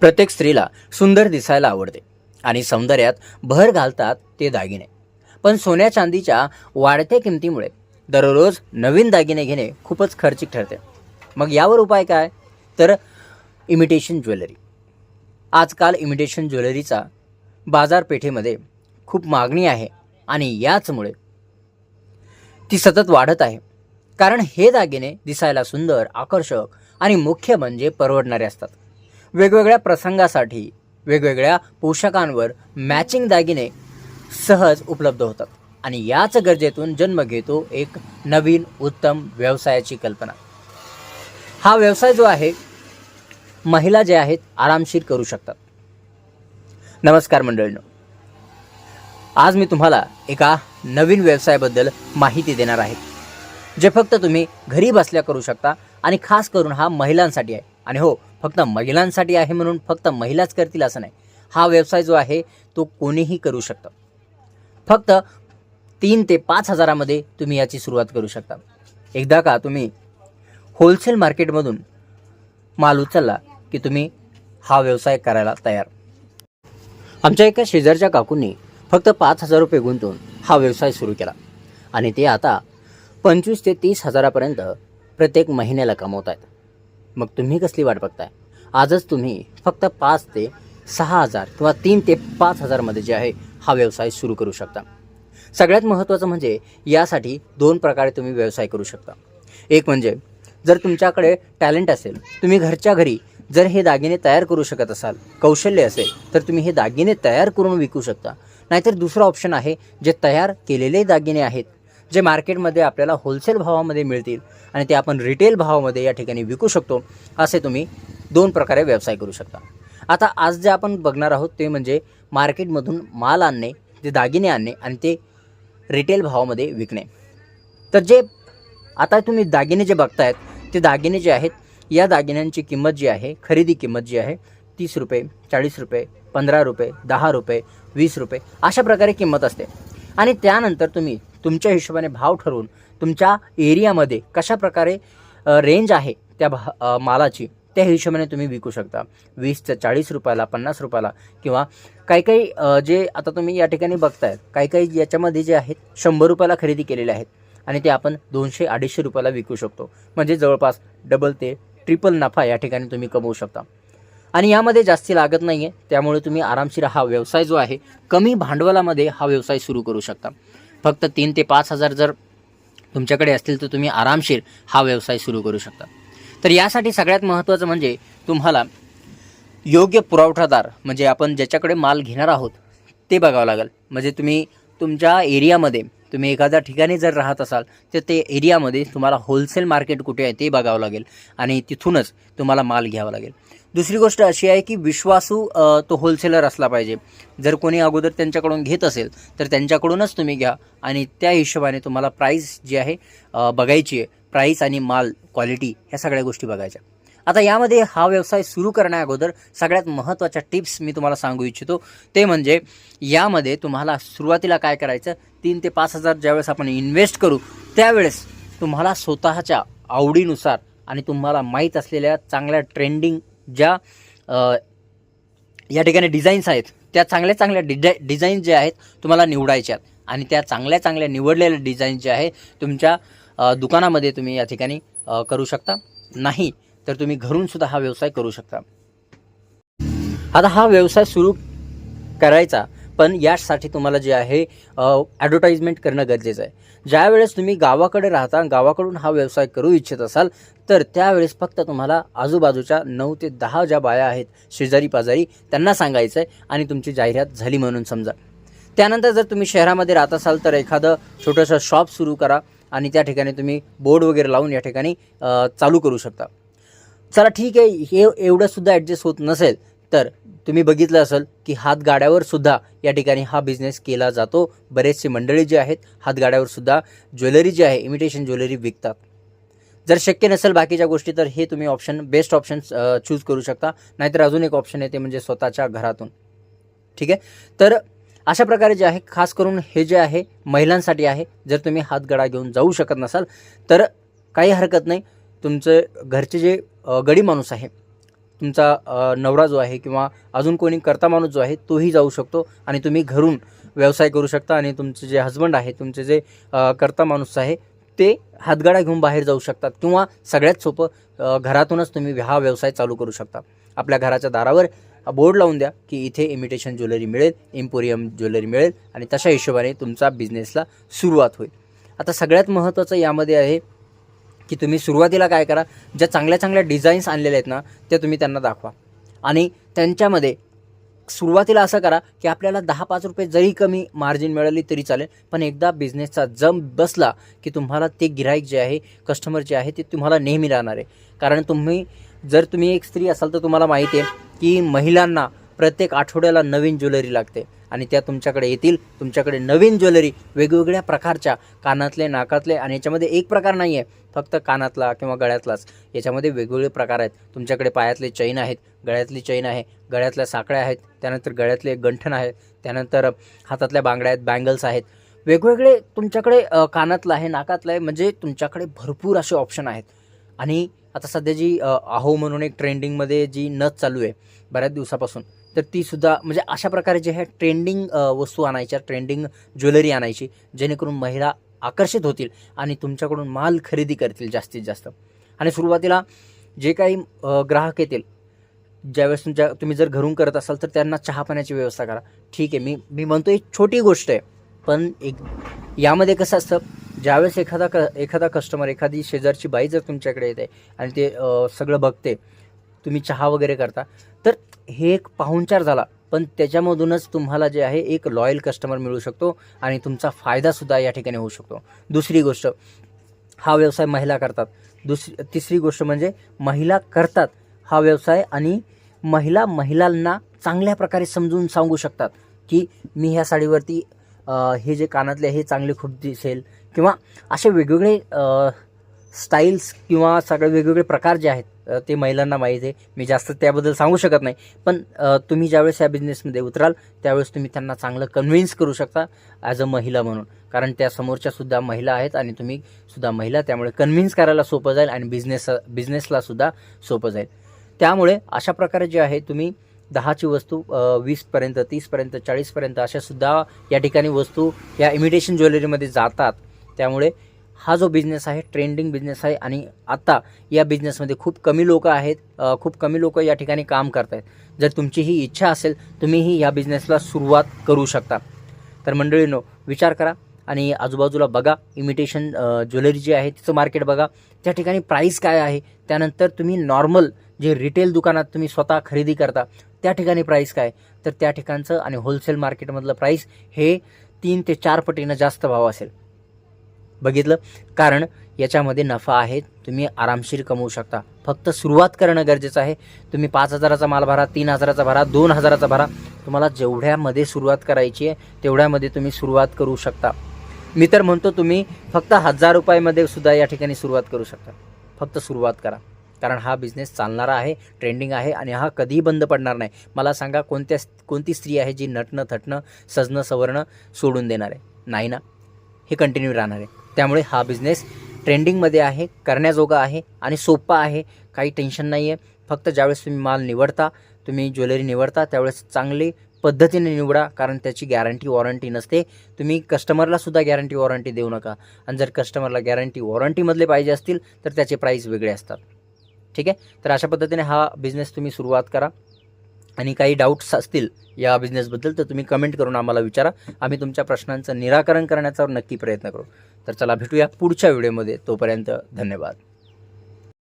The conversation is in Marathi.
प्रत्येक स्त्रीला सुंदर दिसायला आवडते आणि सौंदर्यात भर घालतात ते दागिने. पण सोन्या चांदीच्या वाढत्या किमतीमुळे दररोज नवीन दागिने घेणे खूपच खर्चिक ठरते. मग यावर उपाय काय? तर इमिटेशन ज्वेलरी. आजकाल इमिटेशन ज्वेलरीचा बाजारपेठेमध्ये खूप मागणी आहे आणि याचमुळे ती सतत वाढत आहे. कारण हे दागिने दिसायला सुंदर आकर्षक आणि मुख्य म्हणजे परवडणारे असतात. वेगवेगळ्या प्रसंगासाठी वेगवेगळ्या पोशाखांवर मॅचिंग दागिने सहज उपलब्ध होतात. आणि याच गरजेतून जन्म घेतो एक नवीन उत्तम व्यवसायाची कल्पना. हा व्यवसाय जो आहे महिला जे आहेत आरामशीर करू शकतात. नमस्कार मंडळींनो. आज मी तुम्हाला एका नवीन व्यवसायाबद्दल माहिती देणार आहे जे फक्त तुम्ही घरी बसल्या करू शकता आणि खास करून हा महिलांसाठी आहे. आणि हो फक्त महिलांसाठी आहे म्हणून फक्त महिलाच करतील असं नाही. हा व्यवसाय जो आहे तो कोणीही करू शकतं. फक्त तीन ते पाच हजारामध्ये तुम्ही याची सुरुवात करू शकता. एकदा का तुम्ही होलसेल मार्केटमधून माल उचलला की तुम्ही हा व्यवसाय करायला तयार. आमच्या एका शेजारच्या काकूंनी फक्त पाच हजार रुपये गुंतवून हा व्यवसाय सुरू केला. आणि ते आता पंचवीस ते तीस हजारापर्यंत प्रत्येक महिन्याला कमवत आहेत मग तुम्ही कसली वाट बघताय? आजच तुम्ही फक्त पाच ते सहा हजार किंवा तीन ते पाच हजारमध्ये जे आहे हा व्यवसाय सुरू करू शकता. सगळ्यात महत्त्वाचं म्हणजे यासाठी दोन प्रकारे तुम्ही व्यवसाय करू शकता. एक म्हणजे जर तुमच्याकडे टॅलेंट असेल तुम्ही घरच्या घरी जर हे दागिने तयार करू शकत असाल कौशल्य असेल तर तुम्ही हे दागिने तयार करून विकू शकता. नाहीतर दुसरं ऑप्शन आहे जे तयार केलेले दागिने आहेत जे मार्केटमध्ये आपल्याला होलसेल भावामध्ये मिळतील आणि ते आपण रिटेल भावामध्ये या ठिकाणी विकू शकतो असे तुम्ही दोन प्रकारे व्यवसाय करू शकता. आता आज जे आपण बघणार आहोत ते म्हणजे मार्केटमधून माल आणणे जे दागिने आणणे आणि ते रिटेल भावामध्ये विकणे. तर जे आता तुम्ही दागिने जे बघतायत ते दागिने जे आहेत या दागिन्यांची किंमत जी आहे खरेदी किंमत जी आहे तीस रुपये चाळीस रुपये पंधरा रुपये दहा रुपये वीस रुपये अशा प्रकारे किंमत असते. आणि त्यानंतर तुम्ही तुमच्या हिशोबाने भाव ठरवून तुमच्या एरियामध्ये कशा प्रकारे रेंज आहे त्या भा मालाची त्या हिशोबाने तुम्ही विकू शकता. वीस ते चाळीस रुपयाला पन्नास रुपयाला किंवा काही काही जे आता तुम्ही या ठिकाणी बघतायत काही काही याच्यामध्ये जे आहेत शंभर रुपयाला खरेदी केलेले आहेत आणि ते आपण दोनशे अडीचशे रुपयाला विकू शकतो. म्हणजे जवळपास डबल ते ट्रिपल नफा या ठिकाणी तुम्ही कमवू शकता. आणि यामध्ये जास्ती लागत नाही आहे त्यामुळे तुम्ही आरामशीर हा व्यवसाय जो आहे कमी भांडवलामध्ये हा व्यवसाय सुरू करू शकता. फक्त तीन ते पाच हजार जर तुमच्याकडे असतील तर तुम्ही आरामशीर हा व्यवसाय सुरू करू शकता. तर यासाठी सगळ्यात महत्त्वाचं म्हणजे तुम्हाला योग्य पुरवठादार म्हणजे आपण ज्याच्याकडे माल घेणार आहोत ते बघावं लागेल. म्हणजे तुम्ही तुमच्या एरियामध्ये तुम्ही एखाद्या ठिकाणी जर राहत असाल तर ते एरियामध्ये तुम्हाला होलसेल मार्केट कुठे आहे ते बघावं लागेल आणि तिथूनच तुम्हाला माल घ्यावा लागेल. दुसरी गोष्ट अशी आहे की विश्वासू तो होलसेलर असला पाहिजे. जर कोणी अगोदर त्यांच्याकडून घेत असेल तर त्यांच्याकडूनच तुम्ही घ्या आणि त्या हिशोबाने तुम्हाला प्राईस जी आहे बघायची आहे. प्राईस आणि माल क्वालिटी ह्या सगळ्या गोष्टी बघायच्या. आता यामध्ये हा व्यवसाय सुरू करण्या अगोदर सगळ्यात महत्त्वाच्या टिप्स मी तुम्हाला सांगू इच्छितो. ते म्हणजे यामध्ये तुम्हाला सुरुवातीला काय करायचं? तीन ते पाच हजार ज्यावेळेस आपण इन्व्हेस्ट करू त्यावेळेस तुम्हाला स्वतःच्या आवडीनुसार आणि तुम्हाला माहीत असलेल्या चांगल्या ट्रेंडिंग ज्या या ठिकाणी डिझाईन्स आहेत त्या चांगल्या चांगल्या डिझा डिझाईन जे आहेत तुम्हाला निवडायच्या आहेत. आणि त्या चांगल्या चांगल्या निवडलेल्या डिझाईन जे आहे तुमच्या दुकानामध्ये तुम्ही या ठिकाणी करू शकता. नाही तर तुम्ही घरून सुद्धा हा व्यवसाय करू शकता. आता हा व्यवसाय सुरू करायचा पण यासाठी तुम्हाला जे आहे ॲडव्हर्टाईजमेंट करणं गरजेचं आहे. ज्यावेळेस तुम्ही गावाकडे राहता गावाकडून हा व्यवसाय करू इच्छित असाल तर त्यावेळेस फक्त तुम्हाला आजूबाजूच्या नऊ ते दहा ज्या बाया आहेत शेजारी पाजारी त्यांना सांगायचं आहे आणि तुमची जाहिरात झाली म्हणून समजा. त्यानंतर जर तुम्ही शहरामध्ये राहत असाल तर एखादं छोटंसं शॉप सुरू करा आणि त्या ठिकाणी तुम्ही बोर्ड वगैरे लावून या ठिकाणी चालू करू शकता. चला ठीक आहे हे एवढं सुद्धा ॲडजस्ट होत नसेल तर तुम्ही बघितलं असेल की हातगाड्यावर सुद्धा या ठिकाणी हा बिझनेस केला जातो. बरेचसे मंडळी जे आहेत हातगाड्यावर सुद्धा ज्वेलरी जी आहे इमिटेशन ज्वेलरी विकतात. जर शक्य नसेल बाकीच्या गोष्टी तर हे तुम्ही ऑप्शन बेस्ट ऑप्शन चूज करू शकता. नाहीतर अजून एक ऑप्शन आहे ते म्हणजे स्वतःच्या घरातून. ठीक आहे? तर अशा प्रकारे जे आहे खास करून हे जे आहे महिलांसाठी आहे जर तुम्ही हातगडा घेऊन जाऊ शकत नसाल तर काही हरकत नाही. तुमचे घरचे जे गडी माणूस आहे तुमचा नवरा जो आहे किंवा अजून कोणी करता माणूस जो आहे तोही जाऊ शकतो आणि तुम्ही घरून व्यवसाय करू शकता आणि तुमचे जे हजबंड आहे तुमचे जे करता माणूस आहे ते हातगाडा घेऊन बाहेर जाऊ शकतात किंवा सगळ्यात सोपं घरातूनच तुम्ही हा व्यवसाय चालू करू शकता. आपल्या घराच्या दारावर बोर्ड लावून द्या की इथे इमिटेशन ज्वेलरी मिळेल इम्पोरियम ज्वेलरी मिळेल आणि तशा हिशोबाने तुमचा बिझनेसला सुरुवात होईल. आता सगळ्यात महत्त्वाचं यामध्ये आहे की तुम्ही सुरुवातीला काय करा ज्या चांगल्या चांगल्या डिझाईन्स आणलेल्या आहेत ना त्या तुम्ही त्यांना दाखवा. आणि त्यांच्यामध्ये सुरुवातीला असं करा की आपल्याला दहा पाच रुपये जरी कमी मार्जिन मिळाली तरी चालेल पण एकदा बिझनेसचा जम बसला की तुम्हाला ते गिराईक जे आहे कस्टमर जे आहे ते तुम्हाला नेहमी राहणार आहे. कारण तुम्ही जर तुम्ही एक स्त्री असाल तर तुम्हाला माहिती आहे की महिलांना प्रत्येक आठवड्याला नवीन ज्वेलरी लागते. आणि त्या तुमच्याकडे येतील. तुमच्याकडे नवीन ज्वेलरी वेगवेगळ्या प्रकारच्या कानातले नाकातले आणि याच्यामध्ये एक प्रकार नाही आहे फक्त कानातला किंवा गळ्यातलाच. याच्यामध्ये वेगवेगळे प्रकार आहेत. तुमच्याकडे पायातले चैन आहेत. गळ्यातली चैन आहे. गळ्यातल्या साखळ्या आहेत. त्यानंतर गळ्यातले गंठण आहेत त्यानंतर हातातल्या बांगड्या आहेत. बँगल्स आहेत. वेगवेगळे तुमच्याकडे कानातलं आहे नाकातलं आहे. म्हणजे तुमच्याकडे भरपूर असे ऑप्शन आहेत. आणि आता सध्या जी आहो म्हणून एक ट्रेंडिंगमध्ये जी नथ चालू आहे बऱ्याच दिवसापासून तर ती सुद्धा म्हणजे अशा प्रकारे जे आहे ट्रेंडिंग वस्तू आणायच्या ट्रेंडिंग ज्वेलरी आणायची जेणेकरून महिला आकर्षित होतील आणि तुमच्याकडून माल खरेदी करतील जास्तीत जास्त. आणि सुरुवातीला जे काही ग्राहक येतील ज्यावेळेस तुमच्या तुम्ही जर घरून करत असाल तर त्यांना चहा पाण्याची व्यवस्था करा. ठीक आहे मी मी म्हणतो एक छोटी गोष्ट आहे पण एक यामध्ये कसं असतं ज्यावेळेस एखादा क एखादा कस्टमर एखादी शेजारची बाई जर तुमच्याकडे येते आणि ते सगळं बघते तुम्ही चहा वगैरे करता तर हे एक पाहुणचार झाला. पण त्याच्यामधूनच तुम्हाला जे आहे एक लॉयल कस्टमर मिळू शकतो आणि तुमचा फायदासुद्धा या ठिकाणी होऊ शकतो. दुसरी गोष्ट हा व्यवसाय महिला करतात. दुसरी तिसरी गोष्ट म्हणजे महिला करतात हा व्यवसाय आणि महिला महिलांना चांगल्या प्रकारे समजून सांगू शकतात की मी ह्या साडीवरती हे जे कानातले हे चांगले खूप दिसेल किंवा असे वेगवेगळे स्टाईल्स किंवा सगळे वेगवेगळे प्रकार जे आहेत ते महिलांना माहीत आहे. मी जास्त त्याबद्दल सांगू शकत नाही. पण तुम्ही ज्यावेळेस या बिझनेसमध्ये उतराल त्यावेळेस तुम्ही त्यांना चांगलं कन्व्हिन्स करू शकता ॲज अ महिला म्हणून. कारण त्या समोरच्या सुद्धा महिला आहेत आणि तुम्ही सुद्धा महिला त्यामुळे कन्व्हिन्स करायला सोपं जाईल आणि बिझनेस बिझनेसला सुद्धा सोपं जाईल. त्यामुळे अशा प्रकारे जे आहे तुम्ही दहाची वस्तू वीसपर्यंत तीसपर्यंत चाळीसपर्यंत अशा सुद्धा या ठिकाणी वस्तू या इमिटेशन ज्वेलरीमध्ये जातात. त्यामुळे हा जो बिझनेस आहे ट्रेंडिंग बिझनेस आहे आणि आता या बिझनेसमध्ये खूप कमी लोक आहेत खूप कमी लोक या ठिकाणी काम करत आहेत जर तुमची ही इच्छा असेल तुम्हीही या बिझनेसला सुरुवात करू शकता. तर मंडळींनो विचार करा आणि आजूबाजूला बघा. इमिटेशन ज्वेलरी जी आहे तिचं मार्केट बघा. त्या ठिकाणी प्राईस काय आहे? त्यानंतर तुम्ही नॉर्मल जे रिटेल दुकानात तुम्ही स्वतः खरेदी करता त्या ठिकाणी प्राईस काय? तर त्या ठिकाणचं आणि होलसेल मार्केटमधलं प्राईस हे तीन ते चार पटीनं जास्त भाव असेल. बघितलं. कारण याच्यामध्ये नफा आहे तुम्ही आरामशीर कमवू शकता. फक्त सुरुवात करणं गरजेचं आहे. तुम्ही पाच हजाराचा माल भरा तीन हजाराचा भरा दोन हजाराचा भरा. तुम्हाला जेवढ्यामध्ये सुरुवात करायची आहे तेवढ्यामध्ये तुम्ही सुरुवात करू शकता. मी तर म्हणतो तुम्ही फक्त हजार रुपयामध्ये सुद्धा या ठिकाणी सुरुवात करू शकता. फक्त सुरुवात करा. कारण हा बिझनेस चालणारा आहे ट्रेंडिंग आहे आणि हा कधीही बंद पडणार नाही. मला सांगा कोणत्या कोणती स्त्री आहे जी नटणं थटणं सजणं सवरणं सोडून देणार आहे? नाही ना? हे कंटिन्यू राहणार आहे. त्यामुळे हा बिझनेस ट्रेंडिंगमध्ये आहे करण्याजोगा आहे आणि सोपा आहे. काही टेन्शन नाही आहे फक्त ज्यावेळेस तुम्ही माल निवडता तुम्ही ज्वेलरी निवडता त्यावेळेस चांगली पद्धतीने निवडा कारण त्याची गॅरंटी वॉरंटी नसते. तुम्ही कस्टमरला सुद्धा गॅरंटी वॉरंटी देऊ नका. आणि जर कस्टमरला गॅरंटी वॉरंटीमधले पाहिजे असतील तर त्याचे प्राईस वेगळे असतात. ठीक आहे? तर अशा पद्धतीने हा बिझनेस तुम्ही सुरुवात करा. आणि काही डाऊट्स असतील या बिझनेसबद्दल तर तुम्ही कमेंट करून आम्हाला विचारा. आम्ही तुमच्या प्रश्नांचं निराकरण करण्याचा नक्की प्रयत्न करू. तर चला भेटूया पुढच्या व्हिडिओमध्ये तोपर्यंत धन्यवाद.